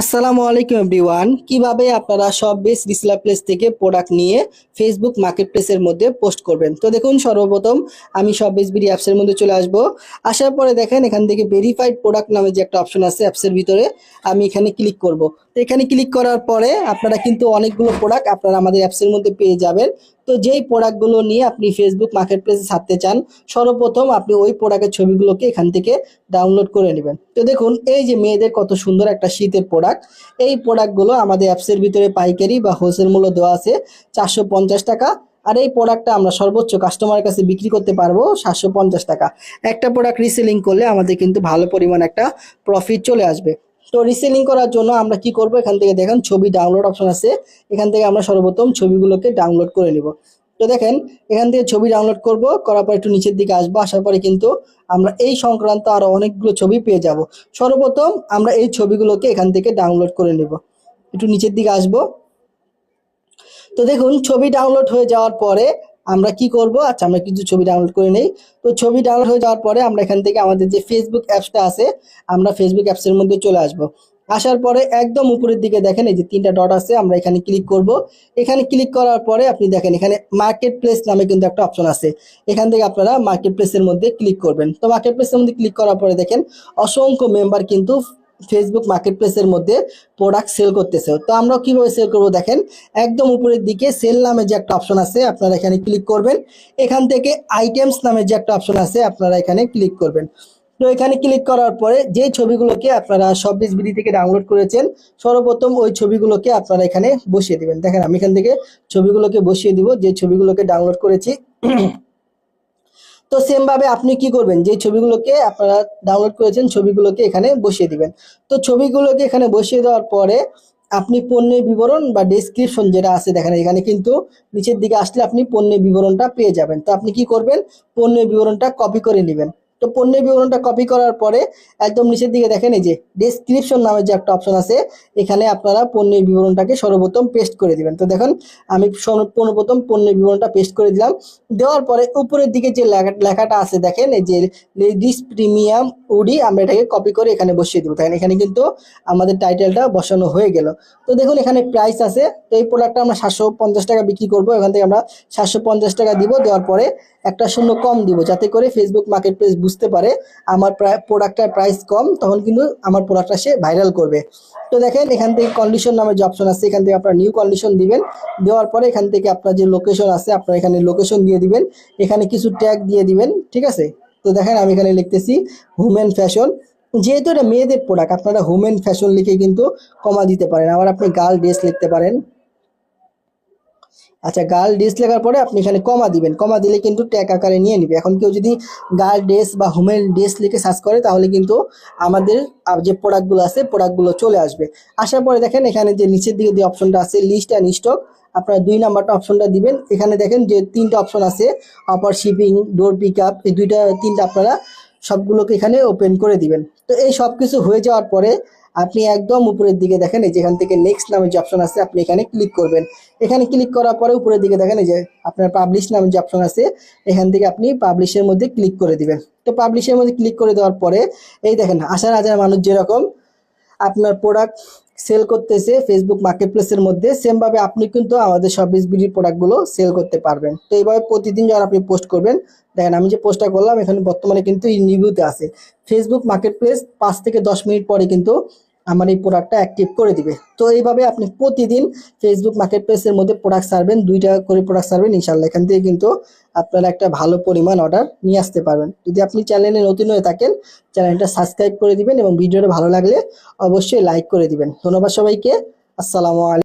আসসালামু আলাইকুম এভরিওয়ান। কীভাবে আপনারা সব বেস রিসেলার প্লেস থেকে প্রোডাক্ট নিয়ে ফেসবুক মার্কেট প্লেসের মধ্যে পোস্ট করবেন? তো দেখুন, সর্বপ্রথম আমি সব বেস বিডি অ্যাপসের মধ্যে চলে আসব। আসার পরে দেখেন, এখান থেকে ভেরিফাইড প্রোডাক্ট নামে যে একটা অপশন আছে অ্যাপসের ভিতরে, আমি এখানে ক্লিক করব। তো এখানে ক্লিক করার পরে আপনারা কিন্তু অনেকগুলো প্রোডাক্ট আপনারা আমাদের অ্যাপসের মধ্যে পেয়ে যাবেন। তো যেই প্রোডাক্টগুলো নিয়ে আপনি ফেসবুক মার্কেট প্লেসে ছাড়তে চান, সর্বপ্রথম আপনি ওই প্রোডাক্টের ছবিগুলোকে এখান থেকে ডাউনলোড করে নেবেন। তো দেখুন, এই যে মেয়েদের কত সুন্দর একটা শীতের প্রোডাক্ট এই প্রোডাক্টগুলো আমাদের অ্যাপসের ভিতরে পাইকারি বা হোলসেল মূল্য দেওয়া আছে চারশো পঞ্চাশ টাকা। আর এই প্রোডাক্টটা আমরা সর্বোচ্চ কাস্টমারের কাছে বিক্রি করতে পারব সাতশো পঞ্চাশ টাকা। একটা প্রোডাক্ট রিসেলিং করলে আমাদের কিন্তু ভালো পরিমাণ একটা প্রফিট চলে আসবে। তো রিসেলিং করার জন্য আমরা কি করব? এখান থেকে দেখেন ছবি ডাউনলোড অপশন আছে। এখান থেকে আমরা সর্বপ্রথম ছবিগুলোকে ডাউনলোড করে নিব। তো দেখেন, এখান থেকে ছবি ডাউনলোড করব, করার পর একটু নিচের দিকে আসব, আসার পরে কিন্তু আমরা এই সংক্রান্ত আরও অনেকগুলো ছবি পেয়ে যাব। সর্বপ্রথম আমরা এই ছবিগুলোকে এখান থেকে ডাউনলোড করে নেব। একটু নিচের দিকে আসব। তো দেখুন, ছবি ডাউনলোড হয়ে যাওয়ার পরে আমরা কি করব? আচ্ছা আমরা কিছু ছবি ডাউনলোড করে নেই। তো ছবি ডাউনলোড হয়ে যাওয়ার পরে আমরা এখান থেকে আমাদের যে ফেসবুক অ্যাপসটা আছে, আমরা ফেসবুক অ্যাপসের মধ্যে চলে আসব। আসার পরে একদম উপরের দিকে দেখেন, এই যে তিনটা ডট আছে, আমরা এখানে ক্লিক করব। এখানে ক্লিক করার পরে আপনি দেখেন, এখানে মার্কেট প্লেস নামে কিন্তু একটা অপশন আছে। এখান থেকে আপনারা মার্কেট প্লেসের মধ্যে ক্লিক করবেন। তো মার্কেট প্লেসের মধ্যে ক্লিক করার পরে দেখেন, অসংখ্য মেম্বার কিন্তু ফেসবুক মার্কেট প্লেসের মধ্যে প্রোডাক্ট সেল করতেছে। তো আমরা কীভাবে সেল করব দেখেন, একদম উপরের দিকে সেল নামে যে একটা অপশন আছে, আপনারা এখানে ক্লিক করবেন। এখান থেকে আইটেমস নামে যে একটা অপশন আছে, আপনারা এখানে ক্লিক করবেন। তো এখানে ক্লিক করার পরে যে ছবিগুলোকে আপনারা সব বিডি থেকে ডাউনলোড করেছেন, সর্বপ্রথম ওই ছবিগুলোকে আপনারা এখানে বসিয়ে দিবেন। দেখেন আমি এখান থেকে ছবিগুলোকে বসিয়ে দিব, যে ছবিগুলোকে ডাউনলোড করেছি। তো সেমভাবে আপনি কি করবেন? যে ছবিগুলোকে আপনারা ডাউনলোড করেছেন, ছবিগুলোকে এখানে বসিয়ে দিবেন। তো ছবিগুলোকে এখানে বসিয়ে দেওয়ার পরে আপনি পণ্যের বিবরণ বা ডেসক্রিপশন যেটা আছে দেখেন, এখানে কিন্তু নিচের দিকে আসলে আপনি পণ্যের বিবরণটা পেয়ে যাবেন। তো আপনি কি করবেন? পণ্যের বিবরণটা কপি করে নেবেন। তো পণ্যের বিবরণটা কপি করার পরে একদম নিচের দিকে দেখেন এই যে ডেসক্রিপশন নামে যে একটা অপশন আছে, এখানে আপনারা পণ্যের বিবরণটাকে সর্বপ্রথম পেস্ট করে দিবেন। তো দেখুন, আমি সর্বপ্রথম পণ্যের বিবরণটা পেস্ট করে দিলাম। দেওয়ার পরে উপরের দিকে যে লেখাটা আছে, দেখেন এই যে লেডিস প্রিমিয়াম উডি আমরা এটাকে কপি করে এখানে বসিয়ে দেবো। দেখেন, এখানে কিন্তু আমাদের টাইটেলটা বসানো হয়ে গেল। তো দেখুন, এখানে প্রাইস আছে। তো এই প্রোডাক্টটা আমরা সাতশো পঞ্চাশ টাকা বিক্রি করব। এখান থেকে আমরা সাতশো পঞ্চাশ টাকা দিব। দেওয়ার পরে একটা শূন্য কম দিব, যাতে করে ফেসবুক মার্কেট প্লেস বুঝতে পারে আমার প্রোডাক্টটার প্রাইস কম, তখন কিন্তু আমার প্রোডাক্টটা সে ভাইরাল করবে। তো দেখেন, এখান থেকে কন্ডিশন নামে যে অপশন আছে, এখান থেকে আপনার নিউ কন্ডিশন দিবেন। দেওয়ার পরে এখান থেকে আপনার যে লোকেশন আছে, আপনার এখানে লোকেশন দিয়ে দিবেন। এখানে কিছু ট্যাগ দিয়ে দিবেন, ঠিক আছে? তো দেখেন, আমি এখানে লিখতেছি হুমেন ফ্যাশন যেহেতু এটা মেয়েদের প্রোডাক্ট আপনারা হুমেন ফ্যাশন লিখে কিন্তু কমা দিতে পারেন। আবার আপনি গার্ল ড্রেস লিখতে পারেন। আচ্ছা গার্ল ড্রেস লেখার পরে আপনি এখানে কমা দিবেন। কমা দিলে কিন্তু ট্যাগ আকারে নিয়ে নিবে। এখন কেউ যদি গার্ল ড্রেস বা হোমেন ড্রেস লিখে সার্চ করে, তাহলে কিন্তু আমাদের যে প্রোডাক্টগুলো আছে প্রোডাক্টগুলো চলে আসবে। আসার পরে দেখেন এখানে যে নিচের দিকে যে অপশনটা আছে লিস্ট অ্যান্ড স্টক আপনারা দুই নাম্বারটা অপশনটা দিবেন। এখানে দেখেন যে তিনটা অপশন আছে অপার শিপিং ডোর পিক আপ এই দুইটা, তিনটা আপনারা সবগুলোকে এখানে ওপেন করে দিবেন। তো এই সব কিছু হয়ে যাওয়ার পরে আপনি একদম উপরের দিকে দেখেন, এই যেখান থেকে নেক্সট নামে যে অপশন আছে, আপনি এখানে ক্লিক করবেন। এখানে ক্লিক করার পরে উপরের দিকে দেখেন, এই যে আপনার পাবলিশ নামে যে অপশন আছে, এখান থেকে আপনি পাবলিশের মধ্যে ক্লিক করে দিবেন। তো পাবলিশের মধ্যে ক্লিক করে দেওয়ার পরে, এই দেখেন, হাজার হাজার মানুষ যেরকম আপনার প্রোডাক্ট সেল করতেছে ফেসবুক মার্কেট প্লেসের মধ্যে সেম ভাবে আপনি কিন্তু আমাদের সব বিডি প্রোডাক্টগুলো সেল করতে পারবেন। তো এইভাবে প্রতিদিন যখন আপনি পোস্ট করবেন, দেখেন আমি যে পোস্টটা করলাম, এখানে বর্তমানে কিন্তু রিভিউতে আছে। ফেসবুক মার্কেট প্লেস পাঁচ থেকে দশ মিনিট পরে কিন্তু আমার এই প্রোডাক্টটা অ্যাক্টিভ করে দিবে। তো এইভাবে আপনি প্রতিদিন ফেসবুক মার্কেট প্লেসের মধ্যে প্রোডাক্ট সারবেন দুইটা করে প্রোডাক্ট সারবেন ইনশাল্লাহ এখান থেকে কিন্তু আপনারা একটা ভালো পরিমাণ অর্ডার নিয়ে আসতে পারবেন। যদি আপনি চ্যানেলে নতুন হয়ে থাকেন, চ্যানেলটা সাবস্ক্রাইব করে দিবেন এবং ভিডিওটা ভালো লাগলে অবশ্যই লাইক করে দিবেন। ধন্যবাদ সবাইকে। আসসালামু আলাইকুম।